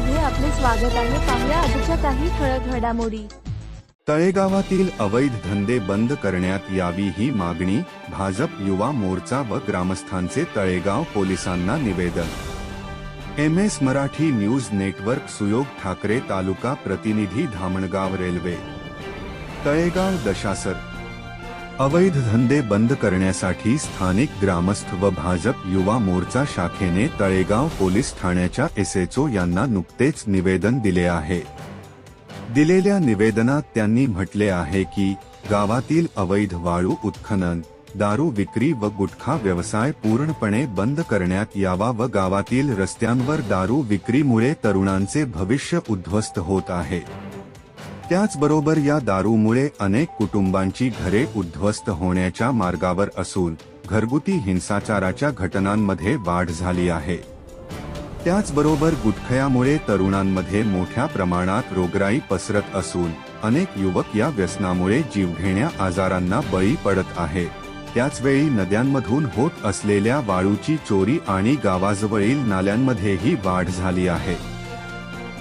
स्वागत आहे. पाहुया आजच्या काही ठळक घडामोडी. तळेगावातील अवैध धंदे बंद करण्यात यावी ही मागणी भाजप युवा मोर्चा व ग्रामस्थांचे तळेगाव पोलिसांना निवेदन. M S Marathi news network Suyog Thakre तालुका प्रतिनिधी धामणगाव रेल्वे. तळेगाव दशासर अवैध धंदे बंद करण्यासाठी स्थानिक ग्रामस्थ व भाजप युवा मोर्चा शाखेने तळेगाव पोलीस ठाण्याच्या एसएचओ यांना नुकतेच निवेदन दिले आहे. दिलेल्या निवेदनात त्यांनी म्हटले आहे की गावातील अवैध वाळू उत्खनन दारू विक्री व गुटखा व्यवसाय पूर्णपणे बंद करण्यात यावा व गावातील रस्त्यांवर दारू विक्रीमुळे तरुणांचे भविष्य उद्ध्वस्त होत आहे. त्याचबरोबर या दारूमुळे अनेक कुटुंबांची घरे उद्ध्वस्त होण्याच्या मार्गावर असून घरगुती हिंसाचाराच्या घटनांमध्ये वाढ झाली आहे. त्याचबरोबर गुटखयामुळे तरुणांमध्ये मोठ्या प्रमाणात रोगराई पसरत असून अनेक युवक या व्यसनामुळे जीवघेण्या आजारांना बळी पडत आहे. त्याचवेळी नद्यांमधून होत असलेल्या वाळूची चोरी आणि गावाजवळील नाल्यांमध्येही वाढ झाली आहे.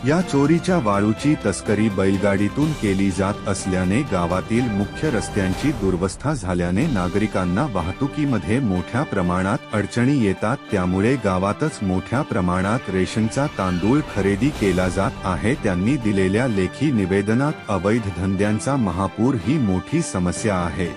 या चोरीच्या वाळूची तस्करी बैलगाडीतून केली जात असल्याने गावातील मुख्य रस्त्यांची दुर्वस्था झाल्याने नागरिकांना वाहतुकीमध्ये मोठ्या प्रमाणात अडचणी येतात. त्यामुळे गावातच मोठ्या प्रमाणात रेशनचा तांदूळ खरेदी केला जात आहे. त्यांनी दिलेल्या लेखी निवेदनात अवैध धंद्यांचा महापूर ही मोठी समस्या आहे.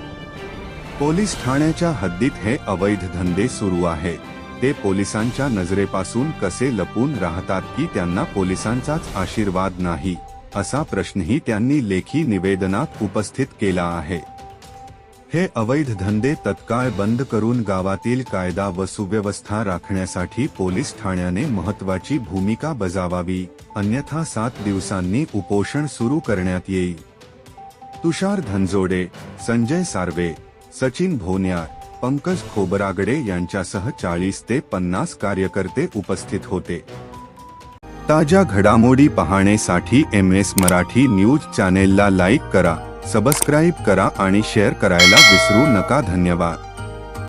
पोलीस ठाण्याच्या हद्दीत हे अवैध धंदे सुरू आहेत ते पोलिसांच्या नजरेपासून कसे लपून राहतात की त्यांना पोलिसांचाच आशीर्वाद नाही असा प्रश्नही त्यांनी लेखी निवेदनात उपस्थित केला आहे. हे अवैध धंदे तत्काळ बंद करून गावातील कायदा व सुव्यवस्था राखण्यासाठी पोलीस ठाण्याने महत्वाची भूमिका बजावावी अन्यथा सात दिवसांनी उपोषण सुरू करण्यात येईल. तुषार धनजोडे संजय सार्वे सचिन भोन्यार. पंकज खोबरागडे यांच्यासह चाळीस ते पन्नास कार्यकर्ते उपस्थित होते. ताज्या घडामोडी पाहण्यासाठी एम एस मराठी न्यूज चॅनेलला लाईक करा सबस्क्राईब करा आणि शेअर करायला विसरू नका. धन्यवाद.